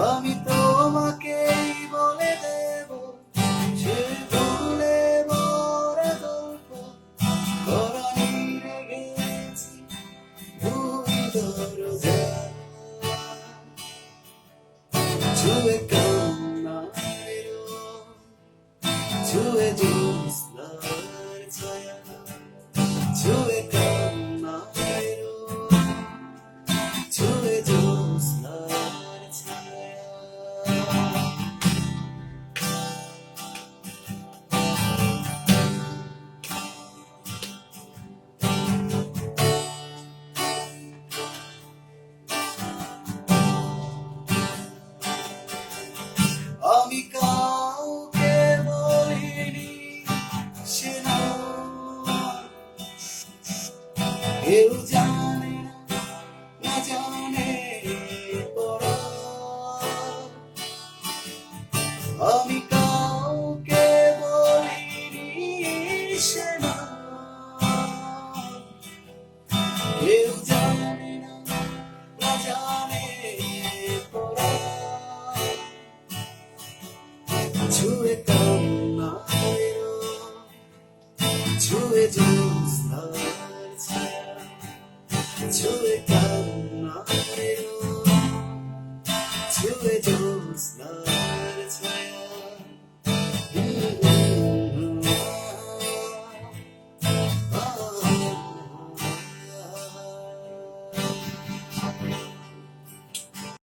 আমি তোমাকেই কেউ জানে না জানে আমি কাউকে বলিনি সে না। কেউ জানে না জানে ছুঁয়ে কান্না ছুঁয়ে